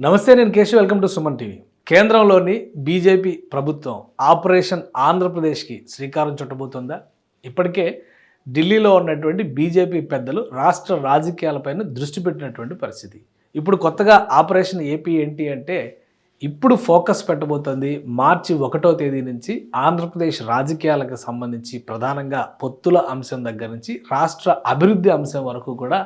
నమస్తే నేను Keshav. Welcome to Suman TV. కేంద్రంలోని బీజేపీ ప్రభుత్వం ఆపరేషన్ ఆంధ్రప్రదేశ్కి శ్రీకారం చుట్టబోతుందా? ఇప్పటికే ఢిల్లీలో ఉన్నటువంటి బీజేపీ పెద్దలు రాష్ట్ర రాజకీయాలపైన దృష్టి పెట్టినటువంటి పరిస్థితి. ఇప్పుడు కొత్తగా ఆపరేషన్ ఏపీ ఏంటి అంటే ఇప్పుడు ఫోకస్ పెట్టబోతోంది మార్చి ఒకటో తేదీ నుంచి ఆంధ్రప్రదేశ్ రాజకీయాలకు సంబంధించి ప్రధానంగా పొత్తుల అంశం దగ్గర నుంచి రాష్ట్ర అభివృద్ధి అంశం వరకు కూడా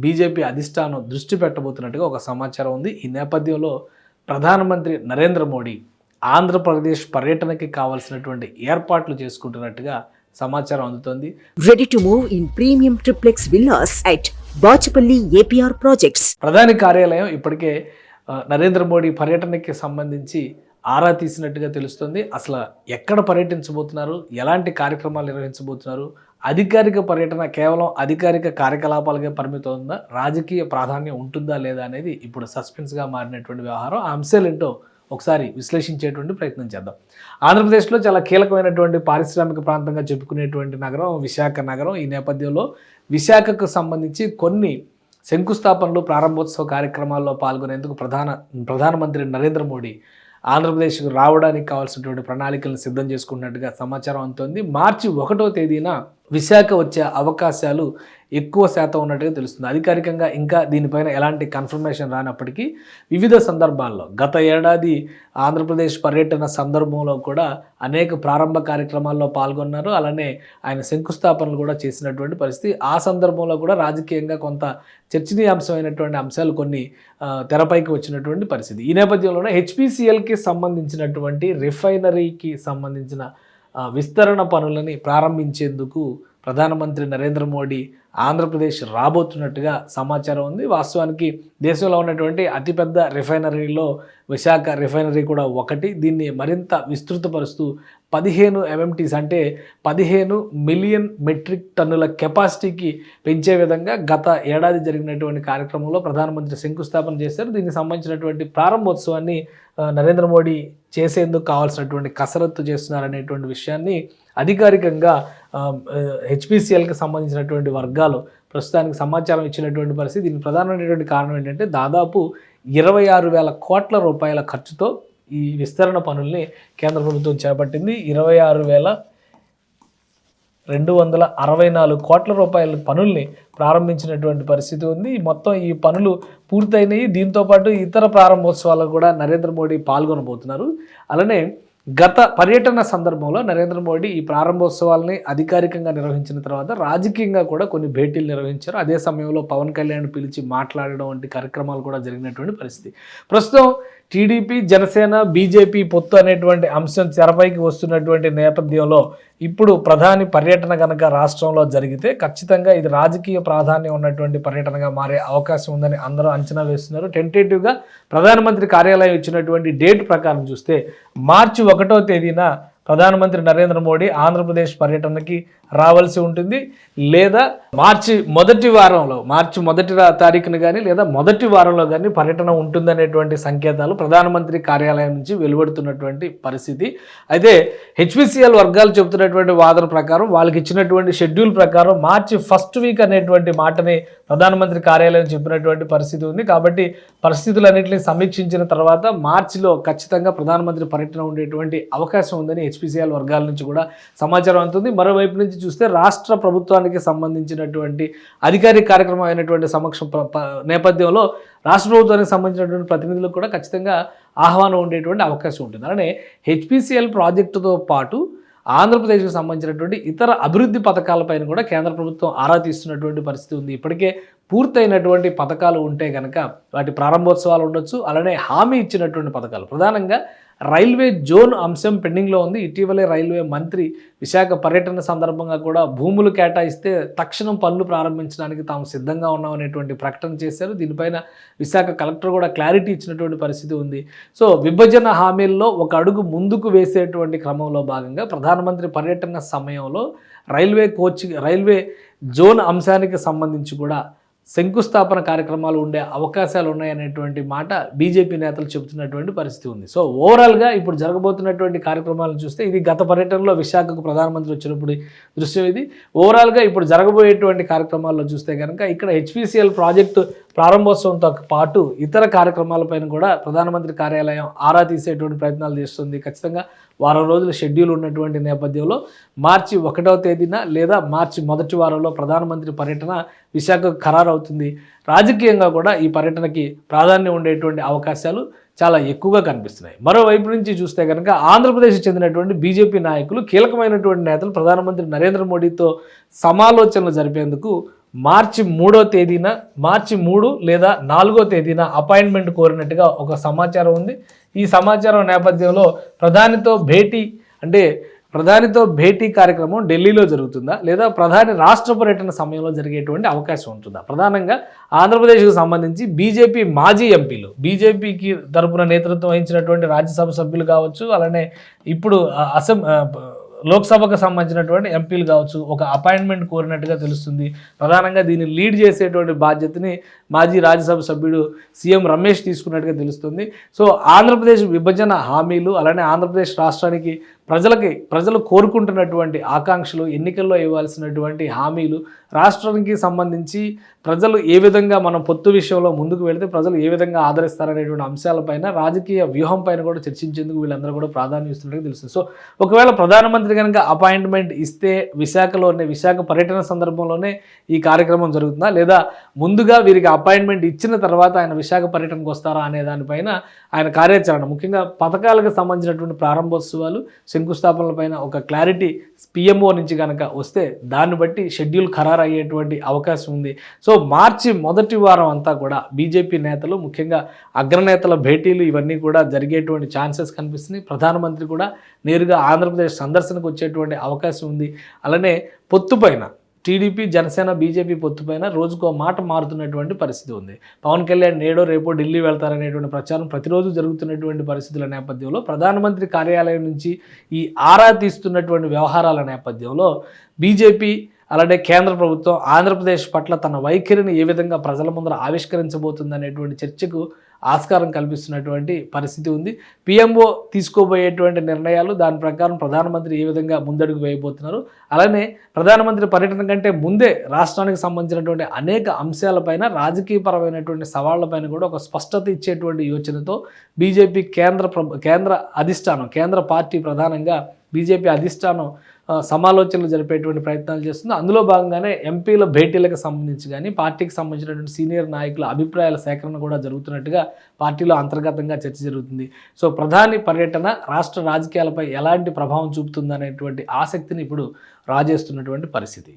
బీజేపీ అధిష్టానం దృష్టి పెట్టబోతున్నట్టుగా ఒక సమాచారం ఉంది ఈ నేపథ్యంలో ప్రధానమంత్రి నరేంద్ర మోడీ ఆంధ్రప్రదేశ్ పర్యటనకి కావాల్సినటువంటి ఏర్పాట్లు చేసుకుంటున్నట్టుగా సమాచారం అందుతోంది Ready to move in premium triplex villas at Bachapalli APR Projects. ప్రధాని కార్యాలయం ఇప్పటికే నరేంద్ర మోడీ పర్యటనకి సంబంధించి ఆరా తీసినట్టుగా తెలుస్తుంది. అసలు ఎక్కడ పర్యటించబోతున్నారు? ఎలాంటి కార్యక్రమాలు నిర్వహించబోతున్నారు? అధికారిక పర్యటన కేవలం అధికారిక కార్యకలాపాలకే పరిమితం ఉందా రాజకీయ ప్రాధాన్యం ఉంటుందా లేదా అనేది ఇప్పుడు సస్పెన్స్గా మారినటువంటి వ్యవహారం. ఆ అంశాలు ఏంటో ఒకసారి విశ్లేషించేటువంటి ప్రయత్నం చేద్దాం. ఆంధ్రప్రదేశ్లో చాలా కీలకమైనటువంటి పారిశ్రామిక ప్రాంతంగా చెప్పుకునేటువంటి నగరం విశాఖ నగరం. ఈ నేపథ్యంలో విశాఖకు సంబంధించి కొన్ని శంకుస్థాపనలు ప్రారంభోత్సవ కార్యక్రమాల్లో పాల్గొనేందుకు ప్రధాన ప్రధానమంత్రి నరేంద్ర మోడీ ఆంధ్రప్రదేశ్కు రావడానికి కావాల్సినటువంటి ప్రణాళికలను సిద్ధం చేసుకున్నట్టుగా సమాచారం అందుతోంది. మార్చి ఒకటో తేదీన విశాఖ వచ్చే అవకాశాలు ఎక్కువ శాతం ఉన్నట్టుగా తెలుస్తుంది. అధికారికంగా ఇంకా దీనిపైన ఎలాంటి కన్ఫర్మేషన్ రానప్పటికీ వివిధ సందర్భాల్లో గత ఏడాది ఆంధ్రప్రదేశ్ పర్యటన సందర్భంలో కూడా అనేక ప్రారంభ కార్యక్రమాల్లో పాల్గొన్నారు. అలానే ఆయన శంకుస్థాపనలు కూడా చేసినటువంటి పరిస్థితి. ఆ సందర్భంలో కూడా రాజకీయంగా కొంత చర్చనీయాంశమైనటువంటి అంశాలు కొన్ని తెరపైకి వచ్చినటువంటి పరిస్థితి. ఈ నేపథ్యంలోనే హెచ్పిసిఎల్కి సంబంధించినటువంటి రిఫైనరీకి సంబంధించిన విస్తరణ పనులని ప్రారంభించేందుకు ప్రధానమంత్రి నరేంద్ర మోడీ ఆంధ్రప్రదేశ్ రాబోతున్నట్టుగా సమాచారం ఉంది. వాస్తవానికి దేశంలో ఉన్నటువంటి అతిపెద్ద రిఫైనరీలో విశాఖ రిఫైనరీ కూడా ఒకటి. దీన్ని మరింత విస్తృతపరుస్తూ పదిహేను ఎంఎంటీస్ అంటే పదిహేను మిలియన్ మెట్రిక్ టన్నుల కెపాసిటీకి పెంచే విధంగా గత ఏడాది జరిగినటువంటి కార్యక్రమంలో ప్రధానమంత్రి శంకుస్థాపన చేశారు. దీనికి సంబంధించినటువంటి ప్రారంభోత్సవాన్ని నరేంద్ర మోడీ చేసేందుకు కావాల్సినటువంటి కసరత్తు చేస్తున్నారనేటువంటి విషయాన్ని అధికారికంగా హెచ్పిసిఎల్కి సంబంధించినటువంటి వర్గాలు ప్రస్తుతానికి సమాచారం ఇచ్చినటువంటి పరిస్థితి. దీనికి ప్రధానమైనటువంటి కారణం ఏంటంటే దాదాపు ఇరవై ఆరు వేల కోట్ల రూపాయల ఖర్చుతో ఈ విస్తరణ పనుల్ని కేంద్ర ప్రభుత్వం చేపట్టింది. ఇరవై ఆరు వేల రెండు వందల అరవై నాలుగు కోట్ల రూపాయల పనుల్ని ప్రారంభించినటువంటి పరిస్థితి ఉంది. మొత్తం ఈ పనులు పూర్తయినాయి. దీంతోపాటు ఇతర ప్రారంభోత్సవాలకు కూడా నరేంద్ర మోడీ పాల్గొనబోతున్నారు. అలానే గత పర్యటన సందర్భంలో నరేంద్ర మోడీ ఈ ప్రారంభోత్సవాలని అధికారికంగా నిర్వహించిన తర్వాత రాజకీయంగా కూడా కొన్ని భేటీలు నిర్వహించారు. అదే సమయంలో పవన్ కళ్యాణ్ పిలిచి మాట్లాడడం వంటి కార్యక్రమాలు కూడా జరిగినటువంటి పరిస్థితి. ప్రస్తుతం టీడీపీ జనసేన బీజేపీ పొత్తు అనేటువంటి అంశం తెరపైకి వస్తున్నటువంటి నేపథ్యంలో ఇప్పుడు ప్రధాని పర్యటన కనుక రాష్ట్రంలో జరిగితే ఖచ్చితంగా ఇది రాజకీయ ప్రాధాన్యం ఉన్నటువంటి పర్యటనగా మారే అవకాశం ఉందని అందరూ అంచనా వేస్తున్నారు. టెంటేటివ్గా ప్రధానమంత్రి కార్యాలయం ఇచ్చినటువంటి డేట్ ప్రకారం చూస్తే మార్చి ఒకటో తేదీన ప్రధానమంత్రి నరేంద్ర మోడీ ఆంధ్రప్రదేశ్ పర్యటనకి రావాల్సి ఉంటుంది లేదా మార్చి మొదటి వారంలో మార్చి మొదటి తారీఖున కానీ లేదా మొదటి వారంలో కానీ పర్యటన ఉంటుందనేటువంటి సంకేతాలు ప్రధానమంత్రి కార్యాలయం నుంచి వెలువడుతున్నటువంటి పరిస్థితి. అయితే హెచ్పిసిఎల్ వర్గాలు చెబుతున్నటువంటి వాదన ప్రకారం వాళ్ళకి ఇచ్చినటువంటి షెడ్యూల్ ప్రకారం మార్చి ఫస్ట్ వీక్ అనేటువంటి మాటని ప్రధానమంత్రి కార్యాలయం చెప్పినటువంటి పరిస్థితి ఉంది. కాబట్టి పరిస్థితులన్నింటినీ సమీక్షించిన తర్వాత మార్చిలో ఖచ్చితంగా ప్రధానమంత్రి పర్యటన ఉండేటువంటి అవకాశం ఉందని హెచ్పిసిఎల్ వర్గాల నుంచి కూడా సమాచారం అందుతుంది. మరోవైపు నుంచి చూస్తే రాష్ట్ర ప్రభుత్వానికి సంబంధించినటువంటి అధికారిక కార్యక్రమం అయినటువంటి సమక్షం నేపథ్యంలో రాష్ట్ర ప్రభుత్వానికి సంబంధించినటువంటి ప్రతినిధులకు కూడా ఖచ్చితంగా ఆహ్వానం ఉండేటువంటి అవకాశం ఉంటుంది. అలానే హెచ్పిసిఎల్ ప్రాజెక్టుతో పాటు ఆంధ్రప్రదేశ్కి సంబంధించినటువంటి ఇతర అభివృద్ధి పథకాలపైన కూడా కేంద్ర ప్రభుత్వం ఆరా తీస్తున్నటువంటి పరిస్థితి ఉంది. ఇప్పటికే పూర్తయినటువంటి పథకాలు ఉంటే కనుక వాటి ప్రారంభోత్సవాలు ఉండొచ్చు. అలానే హామీ ఇచ్చినటువంటి పథకాలు. ప్రధానంగా రైల్వే జోన్ అంశం పెండింగ్లో ఉంది. ఇటీవలే రైల్వే మంత్రి విశాఖ పర్యటన సందర్భంగా కూడా భూములు కేటాయిస్తే తక్షణం పనులు ప్రారంభించడానికి తాము సిద్ధంగా ఉన్నామనేటువంటి ప్రకటన చేశారు. దీనిపైన విశాఖ కలెక్టర్ కూడా క్లారిటీ ఇచ్చినటువంటి పరిస్థితి ఉంది. సో విభజన హామీల్లో ఒక అడుగు ముందుకు వేసేటువంటి క్రమంలో భాగంగా ప్రధానమంత్రి పర్యటన సమయంలో రైల్వే కోచ్ రైల్వే జోన్ అంశానికి సంబంధించి కూడా శంకుస్థాపన కార్యక్రమాలు ఉండే అవకాశాలు ఉన్నాయనేటువంటి మాట బీజేపీ నేతలు చెబుతున్నటువంటి పరిస్థితి ఉంది. సో ఓవరాల్గా ఇప్పుడు జరగబోతున్నటువంటి కార్యక్రమాలను చూస్తే ఇది గత పర్యటనలో విశాఖకు ప్రధానమంత్రి వచ్చినప్పుడు దృశ్యం ఇది. ఓవరాల్గా ఇప్పుడు జరగబోయేటువంటి కార్యక్రమాల్లో చూస్తే కనుక ఇక్కడ హెచ్పిసిఎల్ ప్రాజెక్టు ప్రారంభోత్సవంతో పాటు ఇతర కార్యక్రమాలపైన కూడా ప్రధానమంత్రి కార్యాలయం ఆరా తీసేటువంటి ప్రయత్నాలు చేస్తుంది. ఖచ్చితంగా వారం రోజుల షెడ్యూల్ ఉన్నటువంటి నేపథ్యంలో మార్చి ఒకటవ తేదీన లేదా మార్చి మొదటి వారంలో ప్రధానమంత్రి పర్యటన విశాఖకు ఖరారు అవుతుంది రాజకీయంగా కూడా ఈ పర్యటనకి ప్రాధాన్యం ఉండేటువంటి అవకాశాలు చాలా ఎక్కువగా కనిపిస్తున్నాయి. మరోవైపు నుంచి చూస్తే కనుక ఆంధ్రప్రదేశ్ చెందినటువంటి బీజేపీ నాయకులు కీలకమైనటువంటి నేతలు ప్రధానమంత్రి నరేంద్ర మోడీతో సమాలోచనలు జరిపేందుకు మార్చి మూడో తేదీన మార్చి మూడు లేదా నాలుగో తేదీన అపాయింట్మెంట్ కోరినట్టుగా ఒక సమాచారం ఉంది. ఈ సమాచారం నేపథ్యంలో ప్రధానితో భేటీ అంటే ప్రధానితో భేటీ కార్యక్రమం ఢిల్లీలో జరుగుతుందా లేదా ప్రధాని రాష్ట్ర పర్యటన సమయంలో జరిగేటువంటి అవకాశం ఉంటుందా? ప్రధానంగా ఆంధ్రప్రదేశ్కు సంబంధించి బీజేపీ మాజీ ఎంపీలు బీజేపీకి తరపున నేతృత్వం వహించినటువంటి రాజ్యసభ సభ్యులు కావచ్చు అలానే ఇప్పుడు అసెం లోక్సభకు సంబంధించినటువంటి ఎంపీలు కావచ్చు ఒక అపాయింట్మెంట్ కోరినట్టుగా తెలుస్తుంది. ప్రధానంగా దీన్ని లీడ్ చేసేటువంటి బాధ్యతని మాజీ రాజ్యసభ సభ్యుడు సీఎం రమేష్ తీసుకున్నట్టుగా తెలుస్తుంది. సో ఆంధ్రప్రదేశ్ విభజన హామీలు అలానే ఆంధ్రప్రదేశ్ రాష్ట్రానికి ప్రజలకి ప్రజలు కోరుకుంటున్నటువంటి ఆకాంక్షలు ఎన్నికల్లో ఇవ్వాల్సినటువంటి హామీలు రాష్ట్రానికి సంబంధించి ప్రజలు ఏ విధంగా మనం పొత్తు విషయంలో ముందుకు వెళితే ప్రజలు ఏ విధంగా ఆదరిస్తారనేటువంటి అంశాలపైన రాజకీయ వ్యూహం పైన కూడా చర్చించేందుకు వీళ్ళందరూ కూడా ప్రాధాన్యం ఇస్తున్నట్టు తెలుస్తుంది. సో ఒకవేళ ప్రధానమంత్రి కనుక అపాయింట్మెంట్ ఇస్తే విశాఖలోనే విశాఖ పర్యటన సందర్భంలోనే ఈ కార్యక్రమం జరుగుతుందా? లేదా ముందుగా వీరికి అపాయింట్మెంట్ ఇచ్చిన తర్వాత ఆయన విశాఖ పర్యటనకు వస్తారా అనే దానిపైన ఆయన కార్యాచరణ ముఖ్యంగా పథకాలకు సంబంధించినటువంటి ప్రారంభోత్సవాలు శంకుస్థాపనలపైన ఒక క్లారిటీ పిఎంఓ నుంచి కనుక వస్తే దాన్ని బట్టి షెడ్యూల్ ఖరారు అయ్యేటువంటి అవకాశం ఉంది. సో మార్చి మొదటి వారం అంతా కూడా బీజేపీ నేతలు ముఖ్యంగా అగ్రనేతల భేటీలు ఇవన్నీ కూడా జరిగేటువంటి ఛాన్సెస్ కనిపిస్తున్నాయి. ప్రధానమంత్రి కూడా నేరుగా ఆంధ్రప్రదేశ్ సందర్శనకు వచ్చేటువంటి అవకాశం ఉంది. అలానే పొత్తుపైన టీడీపీ జనసేన బీజేపీ పొత్తుపైన రోజుకో మాట మారుతున్నటువంటి పరిస్థితి ఉంది. పవన్ కళ్యాణ్ నేడో రేపో ఢిల్లీ వెళ్తారనేటువంటి ప్రచారం ప్రతిరోజు జరుగుతున్నటువంటి పరిస్థితుల నేపథ్యంలో ప్రధానమంత్రి కార్యాలయం నుంచి ఈ ఆరా తీస్తున్నటువంటి వ్యవహారాల నేపథ్యంలో బీజేపీ అలానే కేంద్ర ప్రభుత్వం ఆంధ్రప్రదేశ్ పట్ల తన వైఖరిని ఏ విధంగా ప్రజల ముందర ఆవిష్కరించబోతుంది అనేటువంటి చర్చకు ఆస్కారం కల్పిస్తున్నటువంటి పరిస్థితి ఉంది. పిఎంఓ తీసుకోబోయేటువంటి నిర్ణయాలు దాని ప్రకారం ప్రధానమంత్రి ఏ విధంగా ముందడుగు వేయబోతున్నారు? అలానే ప్రధానమంత్రి పర్యటన కంటే ముందే రాష్ట్రానికి సంబంధించినటువంటి అనేక అంశాలపైన రాజకీయపరమైనటువంటి సవాళ్ళపైన కూడా ఒక స్పష్టత ఇచ్చేటువంటి యోచనతో బీజేపీ కేంద్ర కేంద్ర అధిష్టానం కేంద్ర పార్టీ ప్రధానంగా బీజేపీ అధిష్టానం సమాలోచనలు జరిపేటువంటి ప్రయత్నాలు చేస్తుంది. అందులో భాగంగానే ఎంపీల భేటీలకు సంబంధించి కానీ పార్టీకి సంబంధించినటువంటి సీనియర్ నాయకుల అభిప్రాయాల సేకరణ కూడా జరుగుతున్నట్టుగా పార్టీలో అంతర్గతంగా చర్చ జరుగుతుంది. సో ప్రధాని పర్యటన రాష్ట్ర రాజకీయాలపై ఎలాంటి ప్రభావం చూపుతుందనేటువంటి ఆసక్తిని ఇప్పుడు రాజేస్తున్నటువంటి పరిస్థితి.